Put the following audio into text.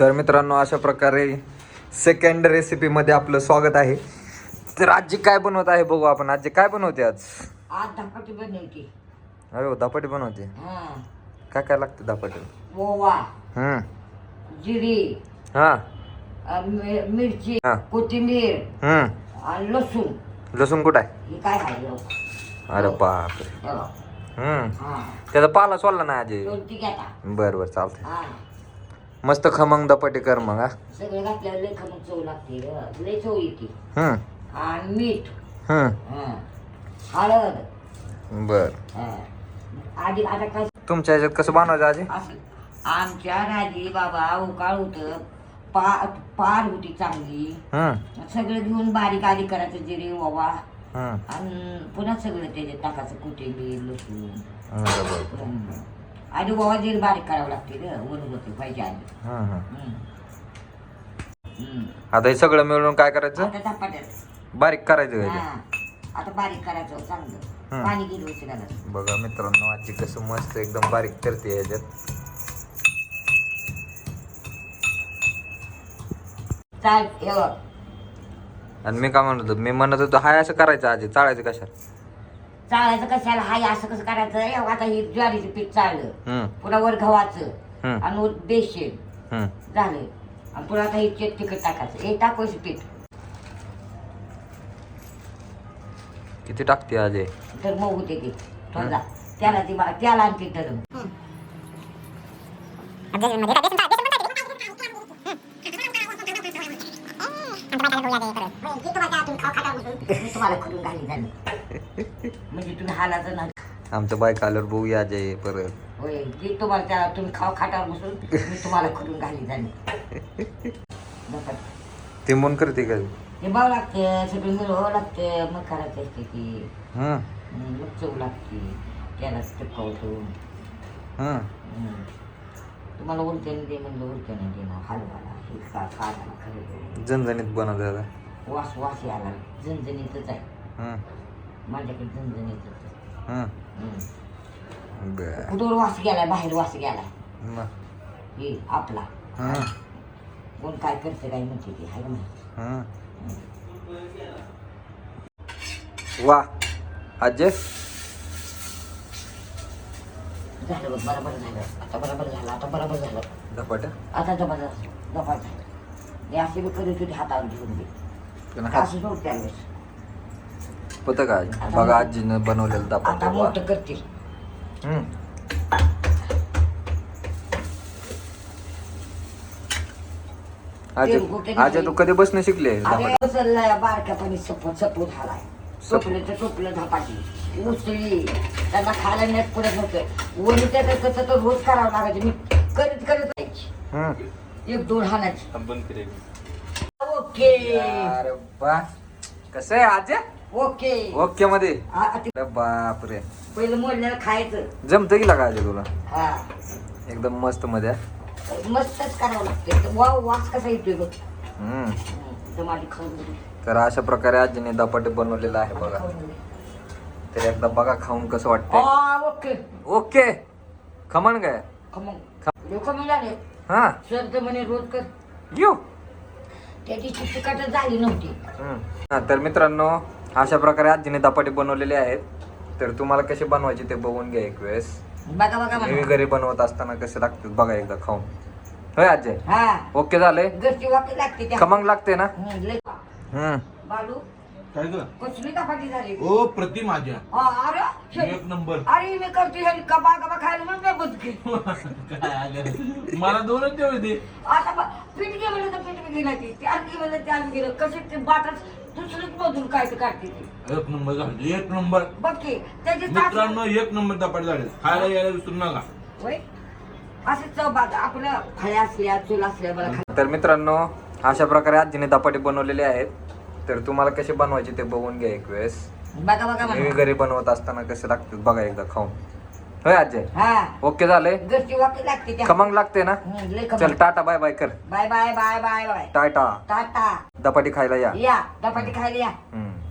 तर मित्रांनो अशा प्रकारे सेकंड रेसिपीमध्ये आपलं स्वागत आहे. तर आजी काय बनवत आहे बघू आपण. आजी काय बनवते आज? आज धपाटी बनवते. अरे हो, धपाटी बनवते. काय काय लागतं धपाटी ओवा हम्म. जिरी हा. मिरची. कोथिंबीर आणि लसूण. लसूण कुठं आहे? काय? अरे बापरे. हो. हम्म. त्याचा पाला सोडला ना आजी? बर बर चालतंय. मस्त खमंग धपाटी कर मग हा. सगळं घातल्यावर लय चव लागते ग. लय चव येते. हम्म आणि मीठ. हम्म हा. हळद. बर. हा. आधी आता काय तुमच्या ह्याच्यात कसं बनवायचं आजी असं. आमच्या राजी बाबा उकाळ होत. पा पार होती चांगली. हम्म सगळं घेऊन बारीक आधी करायचं जिरे ओवा हम्म आणि पुन्हा सगळं त्याच्यात टाकायचं कोथिंबीर लसूण. बरोबर. आधी ओवा जिरे बारीक करावं लागते वरून होते पाहिजे आधी. हम्म. हम्म. आता हे सगळं मिळून काय करायचं? आता बारीक करायचं हा. आता बारीक करायचं चांगलं. हम्म. पाणी गेलं होतं घालायचं ते? बघा मित्रांनो आजी कसं मस्त एकदम बारीक करते ह्याच्यात चाल हे बघ. आणि मी काय म्हणत होतो मी म्हणत होतो हाय असं करायचं आजी चाळायचं कशाला? चाळायचं कशाला? हाय असं कसं करायचं? हे आता हे ज्वारीचं पीठ चाललं. हम्म पुन्हा वर गव्हाचं. हम्म आणि वर बेसन. झालं. आणि पुन्हा आता हे चेट तिखट टाकायचं. हे टाकायचं पीठ. किती टाकते आजी तर मग होते ते. थोडा त्याला ती बा- त्याला आणि ते धरून. मी तुम्हाला करून घाली झाली. म्हणजे तुम्ही हालाचं ना आमच्या बाईक आल्यावर बघू आजी परत. होय जी तुम्हाला त्याला तुम्ही खाव खाटावर बसून मी तुम्हाला करून घाली झाली. ते मन करते का? हे बाव लागते सगळं मिळवावं लागते मग करायचं असते हम्म, मग चव लागते त्याला हम्म. तुम्हाला उलट्याने दे म्हणलं उलट्याने दे ना हलवाला हे खरं बनवते आता वास वास यायला झणझणीतच आहे. माझ्याकडे. बर. वास गेलाय बाहेर वास गेलाय? मग हे आपला. कोण काय करते काय म्हणते ते हाय का वा. आजे. झालं बघ बरोबर झालं. आता बरोबर झालं आता बरोबर झालं. धपाट आता जबरदस्त जबर झालं हे असे बी करीत होते हातावर घेऊन हात असं सोड त्यावेळेस होतं का? बघा आजीनं बनवलेलं धपाट आता मोठं करतील. हम्म. आजी ते कुठे आजी तू कधी बसणं शिकले अरे धपाट उचललाय बारक्यापणी सप सपू झालाय. टोपलं तर टोपलं धपाटी उचली. त्यांना खायला नेट पुढे होतं वणी त्या कसं तर रोज करावं लागायचं. मी करीत करीत राहायची हम्म. एक दोन हाणाची ओके. अरे बा. कसं आहे आजी? ओके. ओके मध्ये? आ- ते अरे बापरे. पहिलं मोडल्याला खायचं. जमतं की लागा तुला? हा. एकदम मस्त मध्ये हा? मस्तच करावं लागते. वा वास कसा येतोय बघ. हम्म. हं, टमाटे खाऊन घे. तर अशा प्रकारे आजीने धपाटे बनवलेलं आहे बघा. खाऊन. तर एकदा बघा खाऊन कसं वाटतंय. आ, ओके. ओके. खमण काय खमंग. लोक मिळाले हा? सर म्हणे रोज कर. येऊ झाली नव्हती. हम्म. हा तर मित्रांनो अशा प्रकारे आजीने धपाटे बनवलेले आहेत. तर तुम्हाला कसे बनवायचे ते बघून घ्या एक वेळेस. बघा बघा मी घरी बनवत असताना कसे लागतात बघा एकदा खाऊन. होय आजी? हा. ओके झाले? घरची वाकी लागते त्या. खमंग लागते ना? हं, लय. हम्म. बालू काय ग कसली दपाटी झाली? ओ प्रतिम माझ्या हा, अरे शे- एक नंबर. अरे मी करते ह्यानी कबा कबा खायला म्हणून मी बुजकी. काय अगं? मला दोनच ठेवले ते आता बा- पीठ घे म्हणलं तर पीठ बी गेलं ती. त्यात घे म्हणलं त्यात गेलं. कसे ते बाटच मधून काय तर काढते ती? एक नंबर झाले एक नंबर. बघ की त्याची तास मित्रांनो एक नंबर दपाट झाले. खायला यायला विसरू नका. होय? असे चव फळ्या असल्या चूल असल्या मला खा- तर मित्रांनो अशा प्रकारे आजीने धपाटे बनवलेले आहेत. तर तुम्हाला कसे बनवायचे ते बघून घ्या एक वेळेस. बघा बघा मी म्हणा घरी बनवत असताना कसे लागतात बघा एकदा खाऊन. होय आजी हा. ओके झाले घरची वाकी लागते त्या. खमंग लागते ना? हं, लय चल. टाटा बाय बाय कर. Bye bye bye bye bye. Tata. Tata. धपाटी खायला या. या चपाती खायला या. हम्म.